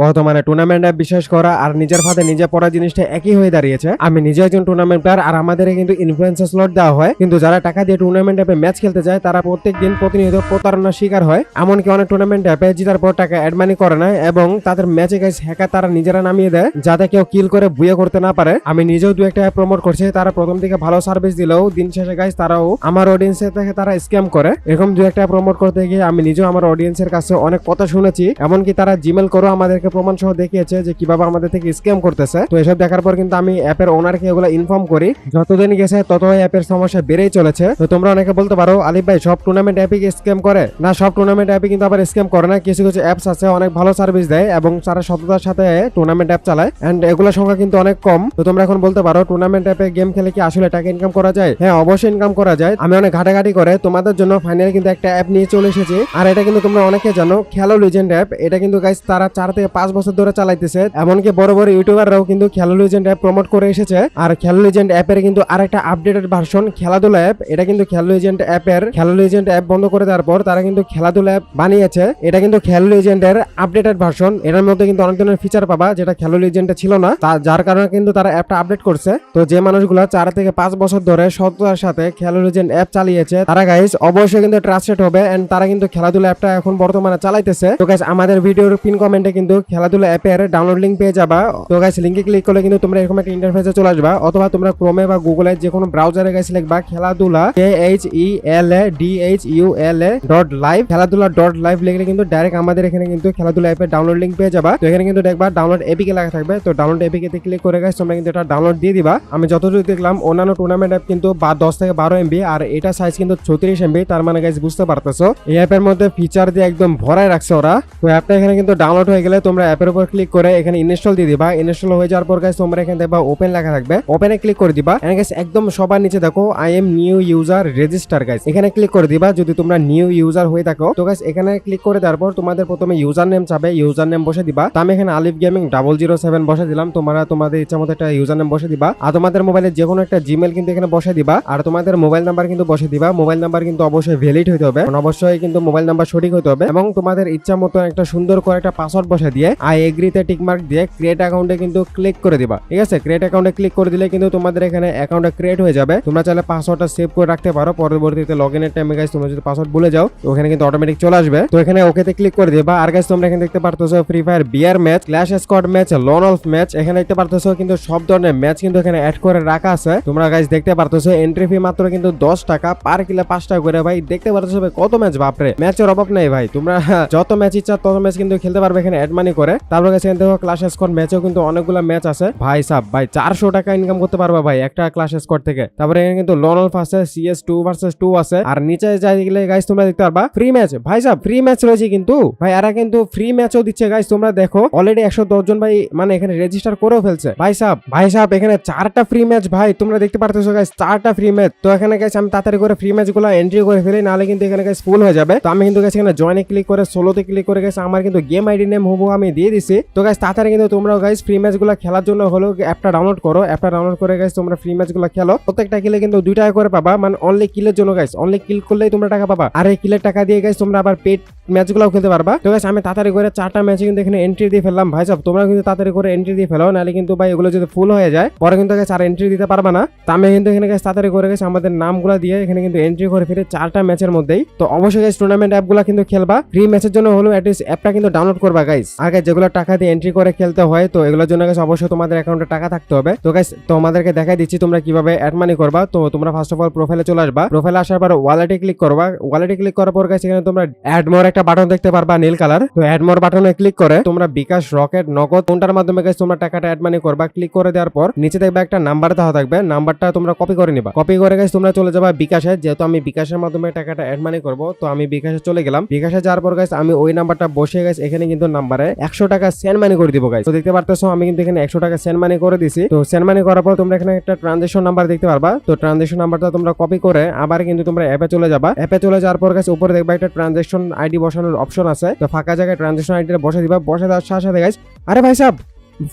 বর্তমানে টুর্নামেন্ট বিশ্বাস করা আর নিজের ফাঁদে নিজে পড়া জিনিসটা একই হয়ে দাঁড়িয়েছে। আমি নিজে একজন টুর্নামেন্ট প্লেয়ার আর আমাদের কিন্তু ইনফ্লুয়েন্সার স্লট দেওয়া হয়। কিন্তু যারা টাকা দিয়ে টুর্নামেন্ট অ্যাপে ম্যাচ খেলতে যায়, তারা প্রত্যেক দিন প্রতিনিয়ত প্রতারণার শিকার হয়। এমনকি অনেক টুর্নামেন্ট অ্যাপে জিতার পর টাকা অ্যাড মানি করে না এবং তাদের ম্যাচে গাইস হ্যাকার তারা নিজেরা নামিয়ে দেয়, যাতে কেউ কিল করে বুয়ে করতে না পারে। আমি নিজেও দু একটা অ্যাপ প্রমোট করছি, তারা প্রথম দিকে ভালো সার্ভিস দিলেও দিন শেষে গাইস তারাও আমার অডিয়েন্সের থেকে তারা স্ক্যাম করে। এরকম দু একটা প্রমোট করতে গিয়ে আমি নিজেও আমার অডিয়েন্সের কাছে অনেক কথা শুনেছি। এমনকি তারা জিমেল করেও আমাদেরকে প্রমাণ সহ দেখিয়েছে যে কীভাবে আমাদের থেকে স্ক্যাম করতেছে। তো এসব দেখার পর কিন্তু আমি অ্যাপের ওনারকে এগুলো ইনফর্ম করি। যতদিন গেছে তত অ্যাপের সমস্যা বেড়েই চলেছে। তো তোমরা অনেকে বলতে পারো, আলিফ ভাই, সব টুর্নামেন্ট অ্যাপে কি স্ক্যাম করে? না, সব টুর্নামেন্ট অ্যাপে কিন্তু আবার স্ক্যাম করে না। কিছু কিছু অ্যাপস আছে, অনেক ভালো সার্ভিস দেয় এবং তারা সততার সাথে টুর্নামেন্ট অ্যাপ চালায়। এন্ড এগুলোর সংখ্যা কিন্তু অনেক কম। তো তোমরা এখন বলতে পারো টুর্নামেন্ট অ্যাপে গেম খেলে কি আসলে টাকা ইনকাম করা যায়? হ্যাঁ অবশ্যই ইনকাম করা যায়। আমি অনেক ঘাটাঘাটি করে তোমাদের জন্য ফাইনালি কিন্তু একটা অ্যাপ নিয়ে চলে এসেছি। আর এটা কিন্তু তোমরা অনেকে জানো, খেলো লিজেন্ড অ্যাপ এটা কিন্তু গাইস তারা চার থেকে পাঁচ বছর ধরে চালাইতেছে। এমনকি বড় বড় ইউটিউবাররাও কিন্তু খেলো লিজেন্ড অ্যাপ প্রমোট করে এসেছে। আর খেলো লিজেন্ড অ্যাপের কিন্তু আরেকটা আপডেটেড ভার্সন খেলাধুলা অ্যাপ এটা কিন্তু খেলো লিজেন্ড অ্যাপের খেলো লিজেন্ড অ্যাপ বন্ধ করে দেওয়ার পর তারা কিন্তু খেলাধুলা অ্যাপ বানিয়েছে। এটা কিন্তু খেলো লিজেন্ডের আপডেটেড ভার্সন এটার মধ্যে কিন্তু অনেক ধরনের ফিচার পাবা, যেটা খেলো লিজেন্ডে ছিল না। তা- যার কারণে কিন্তু তারা অ্যাপটা আপডেট করছে। তো যে মানুষগুলো চার থেকে পাঁচ বছর ধরে সততার সাথে খেলো লিজেন্ড অ্যাপ চালিয়েছে, তারা গাইস অবশ্যই কিন্তু ট্রাস্টেড হবে। এন্ড তারা কিন্তু খেলাধুলা অ্যাপটা এখন বর্তমানে চালাইতেছে। তো গাইস আমাদের ভিডিওর পিন কমেন্টে কিন্তু খেলাধুলা অ্যাপের ডাউনলোড লিঙ্ক পেয়ে যাবা। তো গাইস লিঙ্কে ক্লিক করলে কিন্তু তোমরা এরকম একটা ইন্টারফেসে চলে আসবা। অথবা তোমরা ক্রোমে বা গুগলে যে কোনো ব্রাউজারে গাইস লিখবা খেলাধুলা K H E L A D H U L A dot live খেলাধুলা ডট লাইভ লিখলে কিন্তু ডাইরেক্ট আমাদের এখানে কিন্তু খেলাধুলা অ্যাপের ডাউনলোড লিঙ্ক পেয়ে যাবা। তো এখানে কিন্তু দেখবা ডাউনলোড এপিকে লেখা থাকবে। তো ডাউনলোড এপিকে ক্লিক করে গাইস তোমরা কিন্তু এটা ডাউনলোড দিয়ে দিবা। আমি যতটুকু দেখলাম, অন্যান্য টুর্নামেন্ট অ্যাপ কিন্তু বা দশ থেকে বারো এমবি আর এটা সাইজ কিন্তু চৌত্রিশ এমবি তার মানে গাইস বুঝতে পারতেছো। এই অ্যাপের মধ্যে ফিচার দিয়ে একদম ভরায় রাখছে ওরা। তো অ্যাপটা এখানে কিন্তু ডাউনলোড হয়ে গেলে তোমরা অ্যাপের উপর ক্লিক করে এখানে ইনস্টল দিয়ে দিবা। ইনস্টল হয়ে যাওয়ার পর গাইস তোমরা এখানে দেখবা ওপেন লেখা থাকবে। ওপেনে ক্লিক করে দিবা। এন্ড গাইস একদম সবার নিচে দেখো I am new user register guys এখানে ক্লিক করে দিবা যদি তোমরা নিউ ইউজার হয়ে থাকো। তো গাইস এখানে ক্লিক করে দেওয়ার পর তোমাদের প্রথমে ইউজার নেম চাবে ইউজার নেম বসে দিবা। তো আমি এখানে আলিফ গেমিং ডাবল জিরো সেভেন বসে দিলাম। তোমরা তোমাদের ইচ্ছা মতো একটা ইউজার নেম বসে দিবা। আর তোমাদের মোবাইলে যে কোনো একটা জিমেল কিন্তু এখানে বসে দিবা। আর তোমাদের মোবাইল নাম্বার কিন্তু বসে দিবা। মোবাইল নাম্বার কিন্তু অবশ্যই ভ্যালিড হতে হবে। অবশ্যই কিন্তু মোবাইল নাম্বার সঠিক হতে হবে। এবং তোমাদের ইচ্ছা মতো একটা সুন্দর করে একটা পাসওয়ার্ড বসে দিয়ে আই এগ্রিতে টিক মার্ক দিয়ে ক্রিয়েট অ্যাকাউন্টে কিন্তু ক্লিক করে দিবা। ঠিক আছে? ক্রিয়েট অ্যাকাউন্টে ক্লিক করে দিলে কিন্তু তোমাদের এখানে অ্যাকাউন্টটা ক্রিয়েট হয়ে যাবে। তোমরা চাইলে পাসওয়ার্ডটা সেভ করে রাখতে পারো। পরবর্তীতে লগ ইনের টাইমে গাইস তোমরা যদি পাসওয়ার্ড ভুলে যাও ওখানে কিন্তু অটোমেটিক চলে আসবে। তো এখানে ওকেতে ক্লিক করে দিবা। আর গাইস তোমরা এখানে দেখতে পারতেছো Free Fire BR match clash squad match lone wolf match এখানে দেখতে পারতেছো কিন্তু সব ধরনের ম্যাচ কিন্তু এখানে অ্যাড করে রাখা আছে। তোমরা গাইস দেখতে পারতেছো এন্ট্রি ফি মাত্র কিন্তু দশ টাকা। পার কিলো পাঁচ টাকা করে ভাই। দেখতে পারতেছো কত ম্যাচ বাপরে! ম্যাচের অভাব নেই ভাই। তোমরা যত ম্যাচ ইচ্ছা তত ম্যাচ কিন্তু খেলতে পারবে। এখানে অ্যাড মানি করে। তারপর গেছে এখান থেকে ক্লাস স্কোয়াড ম্যাচেও কিন্তু অনেকগুলো ম্যাচ আছে। ভাই সাব, ভাই চারশো টাকা ইনকাম করতে পারবা ভাই একটা ক্লাস স্কোয়াড থেকে। তারপরে এখানে কিন্তু লন অফ আছে সিএস টু ভার্সেস টু আছে। আর নিচে যাই গেলে গাইস তোমরা দেখতে পারবা ফ্রি ম্যাচ ভাই সাব ফ্রি ম্যাচ রয়েছে কিন্তু। ভাই এরা কিন্তু ফ্রি ম্যাচও দিচ্ছে গাইস তোমরা দেখো। অলরেডি একশো দশ জন ভাই মানে এখানে রেজিস্টার করেও ফেলছে। ভাই সাব ভাই সাব, এখানে চারটা ফ্রি ম্যাচ ভাই, তোমরা দেখতে পারতেছো গাইস চারটা ফ্রি ম্যাচ তো এখানে গাইস আমি তাড়াতাড়ি করে ফ্রি ম্যাচগুলো এন্ট্রি করে ফেলি, নাহলে কিন্তু এখানে গাইস ফুল হয়ে যাবে। তো আমি কিন্তু গাইস এখানে জয়েনে ক্লিক করে সোলোতে ক্লিক করে গেছে আমার কিন্তু গেম আইডি নেম হব আমি দিয়ে দিছি। তো গাইস তাড়াতাড়ি কিন্তু তোমরাও গাইস ফ্রি ম্যাচগুলো খেলার জন্য হলো অ্যাপটা ডাউনলোড করো। অ্যাপটা ডাউনলোড করে গাইস তোমরা ফ্রি ম্যাচগুলো খেলো। প্রত্যেকটা কিলে কিন্তু দুই টাকা করে পাবা। মানে অনলি কিলের জন্য গাইস অনলি কিল করলেই তোমরা টাকা পাবা। আর এই কিলের টাকা দিয়ে গাইস তোমরা আবার পেড ম্যাচগুলো খেলতে পারবা। তো গাইস আমি তাড়াতাড়ি করে চারটা ম্যাচে কিন্তু এখানে এন্ট্রি দিয়ে ফেললাম। ভাই সব তোমরা কিন্তু তাড়াতাড়ি করে এন্ট্রি দিয়ে ফেলো। নাহলে কিন্তু ভাই, এগুলো যদি ফুল হয়ে যায়, পরে কিন্তু গাইস আর এন্ট্রি দিতে পারবা না। তো আমি কিন্তু এখানে গাইস তাড়াতাড়ি করে গেছে আমাদের নামগুলো দিয়ে এখানে কিন্তু এন্ট্রি করে ফিরে চারটা ম্যাচের মধ্যেই। তো অবশ্যই গাইস টুর্নামেন্ট অ্যাপগুলো কিন্তু খেলবা। ফ্রি ম্যাচের জন্য হলো অ্যাটলিস্ট অ্যাপটা কিন্তু ডাউনলোড করবা গাইস আগে যেগুলো টাকা দিয়ে এন্ট্রি করে খেলতে হয়, তো এগুলোর জন্য অবশ্যই তোমাদের অ্যাকাউন্টে টাকা থাকতে হবে। তো গাইস তোমাদেরকে দেখাই দিচ্ছি তোমরা কীভাবে অ্যাড মানি করবা। তো তোমরা ফার্স্ট অফ অল প্রোফাইলে চলে আসবা। প্রোফাইলে আসার পর ওয়ালেটে ক্লিক করবা। ওয়ালেটে ক্লিক করার পর গাইস এখানে তোমরা অ্যাড মোর একটা বাটন দেখতে পারবা, নীল কালার তো অ্যাড মোর বাটনে ক্লিক করে তোমরা বিকাশ রকেট নগদ কোনটার মাধ্যমে গাইস তোমরা টাকাটা অ্যাড মানি করবা ক্লিক করে দেওয়ার পর নিচে দেখবে একটা নাম্বার দেওয়া থাকবে। নাম্বারটা তোমরা কপি করে নিবা। কপি করে গাইস তোমরা চলে যাবা বিকাশে। যেহেতু আমি বিকাশের মাধ্যমে টাকাটা অ্যাড মানি করব, তো আমি বিকাশে চলে গেলাম। বিকাশে যাওয়ার পর গাইস আমি ওই নাম্বারটা বসে গাইস এখানে কিন্তু নাম্বারে একশো টাকা সেন্ড মানি করে দিব গাইস তো দেখতে পারতেছো, আমি কিন্তু এখানে একশো টাকা সেন্ড মানি করে দিছি। তো সেন্ড মানি করার পর তোমরা এখানে একটা ট্রানজেকশন নাম্বার দেখতে পারবা। তো ট্রানজেকশন নাম্বারটা তোমরা কপি করে আবার কিন্তু তোমরা অ্যাপে চলে যাবা। অ্যাপে চলে যাওয়ার পর গাইস উপরে দেখবা একটা ট্রানজেকশন আইডি বসানোর অপশন আছে। তো ফাঁকা জায়গায় ট্রানজেকশন আইডিটা বসে দিবা। বসে দেওয়ার সাথে সাথে গাইস আরে ভাই সাহেব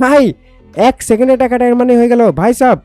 ভাই, এক সেকেন্ডে টাকাটা এর মানে হয়ে গেল। ভাই সাহেব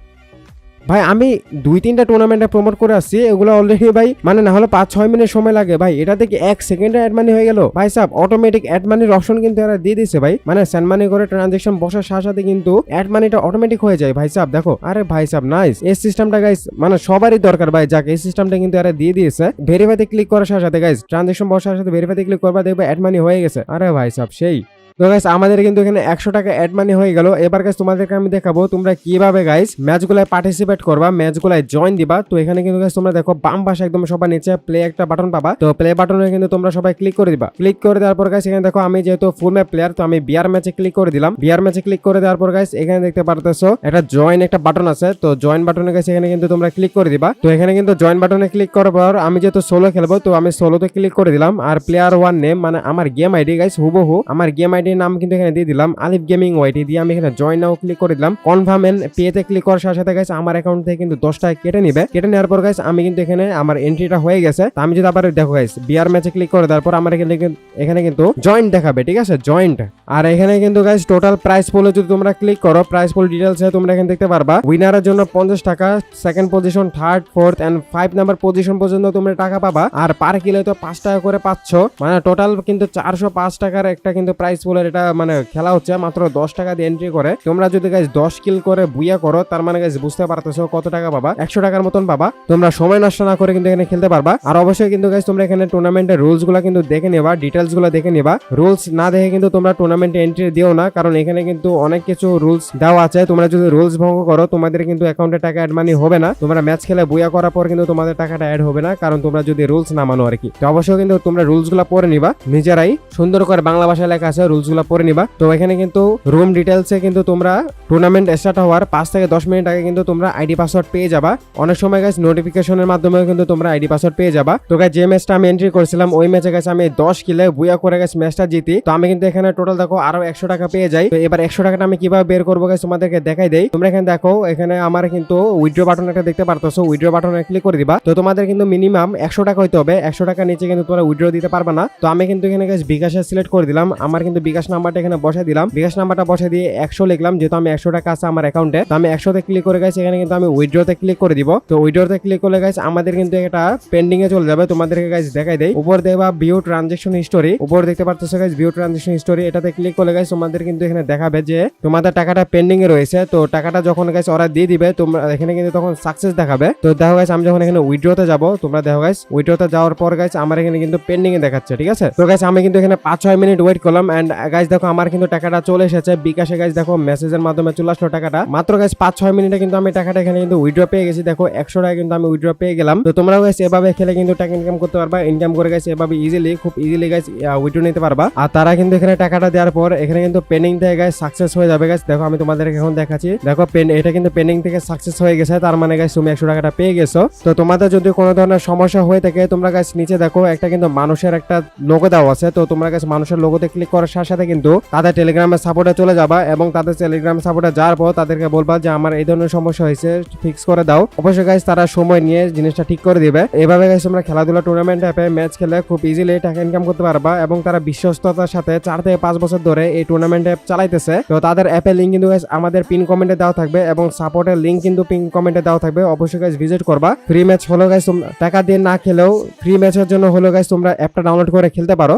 ভাই, আমি দুই তিনটা টুর্নামেন্টে প্রমোট করে আসছি, এগুলো অলরেডি ভাই মানে না হলে পাঁচ, ছয় মিনিট সময় লাগে। ভাই, এটা থেকে এক সেকেন্ডে অ্যাড মানি হয়ে গেল। ভাই সাহেব অটোমেটিক অ্যাড মানির অপশন কিন্তু এরা দিয়ে দিছে ভাই। মানে সেন্ড মানি করে ট্রানজেকশন বসার সাথে সাথে কিন্তু অ্যাড মানিটা অটোমেটিক হয়ে যায়। ভাই সাহেব দেখো, আরে ভাই সাহেব নাইস এই সিস্টেমটা গাইস মানে সবারই দরকার ভাই। যাক, এই সিস্টেমটা কিন্তু এরা দিয়ে দিয়েছে। ভেরিফাইতে ক্লিক করার সাথে সাথে গাইস ট্রানজেকশন বসার সাথে ভেরিফাইতে ক্লিক করবা দেখবে অ্যাড মানি হয়ে গেছে। আরে ভাই সাহেব সেই। তো গাইস আমাদের কিন্তু এখানে একশো টাকা অ্যাড মানি হয়ে গেল। এবার গাইস তোমাদেরকে আমি দেখাবো তোমরা কীভাবে গাইস ম্যাচগুলোয় পার্টিসিপেট করবা ম্যাচগুলায় জয়েন দিবা। তো এখানে কিন্তু গাইস তোমরা দেখো বাম পাশে একদম সবার নিচে প্লে একটা বাটন পাবা। তো প্লে বাটনে কিন্তু তোমরা সবাই ক্লিক করে দিবা। ক্লিক করে দেওয়ার পর গাইস এখানে দেখো আমি যেহেতু ফুল ম্যাপ প্লেয়ার তো আমি বিয়ার ম্যাচে ক্লিক করে দিলাম। বিয়ার ম্যাচে ক্লিক করে দেওয়ার পর গাইস এখানে দেখতে পারতেছো, একটা জয়েন একটা বাটন আছে। তো জয়েন বাটনে গাইস এখানে কিন্তু তোমরা ক্লিক করে দিবা। তো এখানে কিন্তু জয়েন বাটনে ক্লিক করার পর আমি যেহেতু সোলো খেলব, তো আমি সোলোতে ক্লিক করে দিলাম। আর প্লেয়ার ওয়ান নেম মানে আমার গেম আইডি গাইস হুবহু। আমার গেম আইডির নাম কিন্তু এখানে দিয়ে দিলাম। আলিফ গেমিং ওয়াইটি দিয়ে আমি এখানে জয়েন নাও ক্লিক করে দিলাম। কনফার্ম এন্ড পেতে ক্লিক করার সাথে সাথে গাইস আমার অ্যাকাউন্ট থেকে কিন্তু দশ টাকা কেটে নিবে। কেটে নেওয়ার পর গাইস আমি কিন্তু এখানে আমার এন্ট্রিটা হয়ে গেছে। আমি যদি আবার দেখো গাইস বিয়ার ম্যাচে ক্লিক করে দেওয়ার পর আমার এখানে এখানে কিন্তু জয়েন্ট দেখাবে, ঠিক আছে? জয়েন্ট আর এখানে কিন্তু গাইস টোটাল প্রাইস পোলে যদি তোমরা ক্লিক করো প্রাইস পোল ডিটেলস তোমরা এখানে দেখতে পারবা। উইনারের জন্য পঞ্চাশ টাকা second position third fourth and five number position পর্যন্ত তোমরা টাকা পাবা। আর পার কিলো তো পাঁচ টাকা করে পাচ্ছ। মানে টোটাল কিন্তু চারশো পাঁচ টাকার একটা কিন্তু প্রাইস পোলের এটা মানে খেলা হচ্ছে, মাত্র দশ টাকা দিয়ে এন্ট্রি করে। তোমরা যদি গাইজ দশ কিল করে বুইয়া করো, তার মানে গাইজ বুঝতে পারতেছো কত টাকা পাবা। একশো টাকার মতন পাবা। তোমরা সময় নষ্ট না করে কিন্তু এখানে খেলতে পারবা। আর অবশ্যই কিন্তু গাইজ তোমরা এখানে টুর্নামেন্টের রুলসগুলো কিন্তু দেখে নেবা ডিটেলসগুলো দেখে নেবা। রুলস না দেখে কিন্তু তোমরা টুর্নামেন্টে এন্ট্রি দিও না, কারণ এখানে কিন্তু অনেক কিছু রুলস দেওয়া আছে। তোমরা যদি রুলস ভঙ্গ করো, তোমাদের কিন্তু অ্যাকাউন্টে টাকা অ্যাড মানি হবে না। তোমরা ম্যাচ খেলে বুয়া করার পর কিন্তু তোমাদের টাকাটা অ্যাড হবে না, কারণ তোমরা যদি রুলস না মানো আর কি তো অবশ্যই কিন্তু তোমরা রুলসগুলো পড়ে নিবা। নিজেরাই সুন্দর করে বাংলা ভাষায় লেখা আছে রুলসগুলো পড়ে নিবা। তো এখানে কিন্তু রুম ডিটেলসে কিন্তু তোমরা টুর্নামেন্ট স্টার্ট হওয়ার পাঁচ থেকে দশ মিনিট আগে কিন্তু তোমরা আইডি পাসওয়ার্ড পেয়ে যাবা। অনেক সময় গাছ নোটিফিকেশনের মাধ্যমে কিন্তু তোমরা আইডি পাসওয়ার্ড পেয়ে যাবা। তো গাছ যে ম্যাচটা আমি এন্ট্রি করেছিলাম, ওই ম্যাচে গেছে আমি দশ কিলে বুয়া করে গেছে ম্যাচটা জিতি। তো আমি কিন্তু এখানে টোটাল দেখো, আরও একশো টাকা পেয়ে যাই। তো এবার একশো টাকাটা আমি কীভাবে বের করব গাছ তোমাদেরকে দেখাই দেই। তোমরা এখানে দেখো, এখানে আমার কিন্তু উইড্রো বাটন একটা দেখতে পারতেছো। উইড্রো বাটনে ক্লিক করে দিবা। তো তোমাদের কিন্তু মিনিমাম একশো টাকা হইতে হবে। একশো টাকা নিচে কিন্তু তোমরা উইড্রো দিতে পারবে না। তো আমি কিন্তু এখানে গাছ বিকাশে সিলেক্ট করে দিলাম। আমার কিন্তু বিকাশ নাম্বারটা এখানে বসাই দিলাম। বিকাশ নাম্বারটা বসে দিয়ে একশো লিখলাম, যেহেতু আমি একশো টাকা আছে আমার অ্যাকাউন্টে তো আমি একশোতে ক্লিক করে গেছি এখানে কিন্তু আমি উইড্রোতে ক্লিক করে দিব। তো উইড্রোতে ক্লিক করলে গেছে আমাদের কিন্তু এটা পেন্ডিং এ চলে যাবে। তোমাদেরকে গাইজ দেখাই দেয় উপর দেখবা ভিউ ট্রানজেকশন হিস্টোরি উপর দেখতে পাচ্ছ গাইজ ভিউ ট্রানজেকশন হিস্টোরি এটাতে ক্লিক করলে গাইজ তোমাদের কিন্তু এখানে দেখাবে যে তোমাদের টাকাটা পেন্ডিং এ রয়েছে। তো টাকাটা যখন গাইজ ওরা দিয়ে দিবে, তোমরা এখানে কিন্তু তখন সাকসেস দেখাবে। তো দেখো গাইজ আমি যখন এখানে উইড্রোতে যাব, তোমরা দেখো গাইজ উইড্রোতে যাওয়ার পর গাইজ আমার এখানে কিন্তু পেন্ডিং এ দেখাচ্ছে, ঠিক আছে? তো গাইজ আমি কিন্তু এখানে পাঁচ, ছয় মিনিট ওয়েট করলাম এন্ড গাইজ দেখো আমার কিন্তু টাকাটা চলে এসেছে। বিকাশে গাইজ দেখো মেসেজের মাধ্যমে চলে আসলো টাকাটা। মাত্র গাইজ পাঁচ, ছয় মিনিটে কিন্তু আমি টাকাটা এখানে কিন্তু উইড্রো পেয়ে গেছি। দেখো একশো টাকা কিন্তু আমি উইড্রো পেয়ে গেলাম। তো তোমরাও গাইজ এভাবে খেলে কিন্তু টাকা ইনকাম করতে পারবা। ইনকাম করে গেছে এভাবে ইজিলি খুব ইজিলি গাইজ উইড্রো নিতে পারবা। আর তারা কিন্তু এখানে টাকাটা দেওয়ার পর এখানে কিন্তু পেন্ডিং থেকে গাইজ সাকসেস হয়ে যাবে গাইজ দেখো, আমি তোমাদেরকে এখন দেখাচ্ছি। দেখো পেন এটা কিন্তু পেন্ডিং থেকে সাকসেস হয়ে গেছে, তার মানে গাইজ তুমি একশো টাকাটা পেয়ে গেছো। তো তোমাদের যদি কোনো ধরনের সমস্যা হয়ে থাকে, তোমরা গাইজ নিচে দেখো, একটা কিন্তু মানুষের একটা লোগো দেওয়া আছে। তো তোমরা গাইজ মানুষের লোগোতে ক্লিক করার সাথে সাথে কিন্তু তাদের টেলিগ্রামের সাপোর্টে চলে যাবা এবং তাদের টেলিগ্রাম সাপোর্টে যাওয়ার পর তাদেরকে বলবা যে, আমার এই ধরনের সমস্যা হয়েছে ফিক্স করে দাও। অবশ্যই গাইজ তারা সময় নিয়ে জিনিসটা ঠিক করে দিবে। এভাবে গাইজ তোমরা খেলাধুলা টুর্নামেন্ট অ্যাপে ম্যাচ খেলে খুব ইজিলি টাকা ইনকাম করতে পারবা এবং তারা বিশ্বস্ততার সাথে চার থেকে পাঁচ বছর ধরে এই টুর্নামেন্ট অ্যাপ চালাইতেছে। তো তাদের অ্যাপে লিঙ্ক কিন্তু আমাদের পিন কমেন্টে দেওয়া থাকবে এবং সাপোর্টের লিঙ্ক কিন্তু পিন কমেন্টে দেওয়া থাকবে। অবশ্যই গাইজ ভিজিট করবা। ফ্রি ম্যাচ হলো গাইজ টাকা দিয়ে না খেলেও ফ্রি ম্যাচের জন্য হলো গাইজ তোমরা অ্যাপটা ডাউনলোড করে খেলতে পারো।